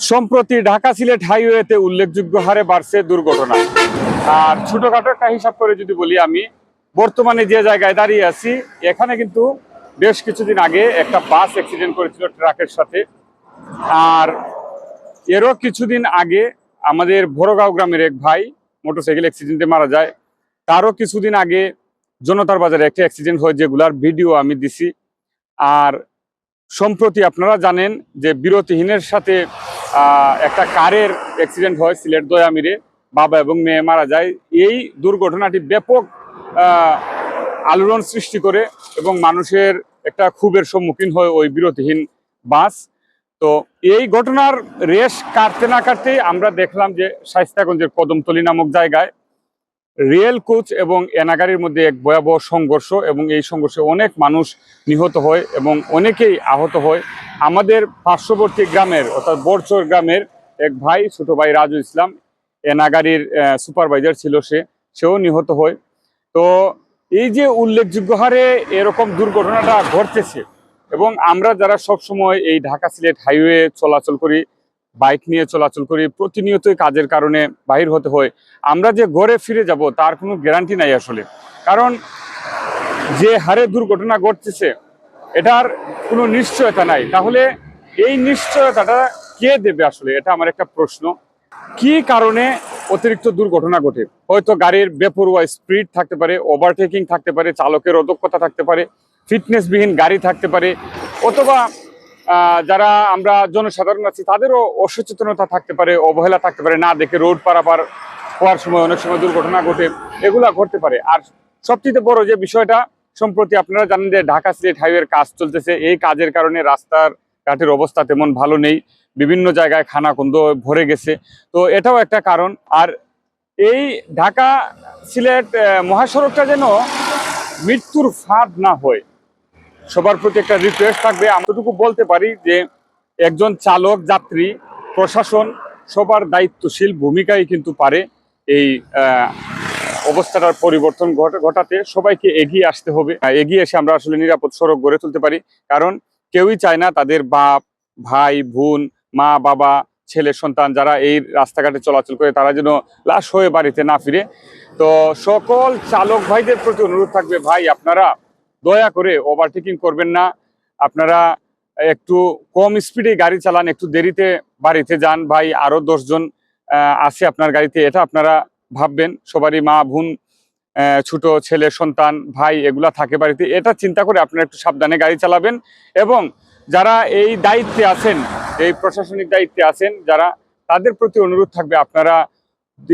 সম্প্রতি ঢাকা সিলেট হাইওয়েতে উল্লেখযোগ্য হারে বাড়ছে দুর্ঘটনা। আর ছোটখাটো একটা হিসাব করে যদি বলি আমি, বর্তমানে যে জায়গায় দাঁড়িয়ে আছি, এখানে কিন্তু বেশ কিছুদিন আগে একটা বাস অ্যাক্সিডেন্ট করেছিল ট্রাকের সাথে। আর এরও কিছুদিন আগে আমাদের ভোরগাঁও গ্রামের এক ভাই মোটরসাইকেল অ্যাক্সিডেন্টে মারা যায়। তারও কিছুদিন আগে জনতার বাজারে একটা অ্যাক্সিডেন্ট হয়, যেগুলার ভিডিও আমি দিছি। আর সম্প্রতি আপনারা জানেন যে বিরতিহীনের সাথে একটা কারের অ্যাক্সিডেন্ট হয় সিলেট দয়ামিরে। বাবা এবং মেয়ে মারা যায়। এই দুর্ঘটনাটি ব্যাপক আলোড়ন সৃষ্টি করে এবং মানুষের একটা ক্ষোভের সম্মুখীন হয় ওই বিরতিহীন বাস। তো এই ঘটনার রেশ কাটতে না কাটতেই আমরা দেখলাম যে শাইস্তাগঞ্জের কদমতলি নামক জায়গায় রেল কোচ এবং এনাগারির মধ্যে এক ভয়াবহ সংঘর্ষ এবং এই সংঘর্ষে অনেক মানুষ নিহত হয় এবং অনেকেই আহত হয়। আমাদের পার্শ্ববর্তী গ্রামের, অর্থাৎ বরচর গ্রামের এক ভাই, ছোট ভাই রাজু ইসলাম, এনাগারির সুপারভাইজার ছিল সে, সেও নিহত হয়। তো এই যে উল্লেখযোগ্য হারে এরকম দুর্ঘটনাটা ঘটতেছে এবং আমরা যারা সব সময় এই ঢাকা সিলেট হাইওয়ে চলাচল করি বাইক নিয়ে চলাচল করি, প্রতিনিয়তই কাজের কারণে বাহির হতে হয়। আমরা যে ঘরে ফিরে যাব তার কোনো গ্যারান্টি নাই আসলে। কারণ যে হারে দুর্ঘটনা ঘটতেছে, এটার কোনো নিশ্চয়তা নাই। তাহলে এই নিশ্চয়তাটা কে দেবে আসলে? এটা আমার একটা প্রশ্ন। কি কারণে অতিরিক্ত দুর্ঘটনা ঘটে? হয়তো গাড়ির বেপরোয়া স্পিড থাকতে পারে ওভারটেকিং থাকতে পারে, চালকের অদক্ষতা থাকতে পারে ফিটনেসবিহীন গাড়ি থাকতে পারে, অথবা যারা আমরা জনসাধারণ আছি, তাদেরও অসচেতনতা থাকতে পারে, অবহেলা থাকতে পারে, না দেখে রোড পারাপার হওয়ার সময়, অনেক সময় দুর্ঘটনা ঘটে, এগুলা ঘটতে পারে। আর সবচেয়ে বড় যে বিষয়টা, সম্প্রতি আপনারা জানেন যে ঢাকা সিলেট হাইওয়ের কাজ চলতেছে, এই কাজের কারণে রাস্তার ঘাটের অবস্থা তেমন ভালো নেই, বিভিন্ন জায়গায় খানাকুন্দ ভরে গেছে। তো এটাও একটা কারণ। আর এই ঢাকা সিলেট মহাসড়কটা যেন মৃত্যুর ফাঁদ না হয় সবার প্রতি একটা রিকোয়েস্ট থাকবে। এতটুকু বলতে পারি যে, একজন চালক, যাত্রী, প্রশাসন সবার দায়িত্বশীল ভূমিকাই কিন্তু পারে এই অবস্থাটার পরিবর্তন ঘট- ঘটাতে। সবাইকে এগিয়ে আসতে হবে। এগিয়ে এসে আমরা আসলে নিরাপদ সড়ক গড়ে তুলতে পারি। কারণ কেউই চায় না তাদের বাপ, ভাই, বোন, মা, বাবা, ছেলে, সন্তান যারা এই রাস্তাঘাটে চলাচল করে, তারা যেন লাশ হয়ে বাড়িতে না ফিরে। তো সকল চালক ভাইদের প্রতি অনুরোধ থাকবে, ভাই, আপনারা দয়া করে ওভারটেকিং করবেন না। আপনারা একটু কম স্পিডে গাড়ি চালান, একটু দেরিতে বাড়িতে যান। ভাই, আরও দশজন আছে আপনার গাড়িতে, এটা আপনারা ভাববেন। সবারই মা, বোন ছোট ছেলে, সন্তান, ভাই, এগুলা থাকে বাড়িতে। এটা চিন্তা করে আপনারা একটু সাবধানে গাড়ি চালাবেন এবং যারা এই দায়িত্বে আছেন, এই প্রশাসনিক দায়িত্বে আছেন, যারা তাদের প্রতি অনুরোধ থাকবে, আপনারা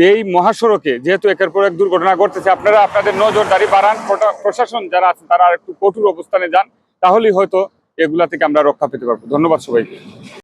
এই মহাসড়কে যেহেতু একের পর এক দুর্ঘটনা ঘটতেছে, আপনারা আপনাদের নজরদারি বাড়ান। প্রশাসন যারা আছে তারা আর একটু কঠোর অবস্থানে যান, তাহলেই হয়তো এগুলা থেকে আমরা রক্ষা পেতে পারব। ধন্যবাদ সবাইকে।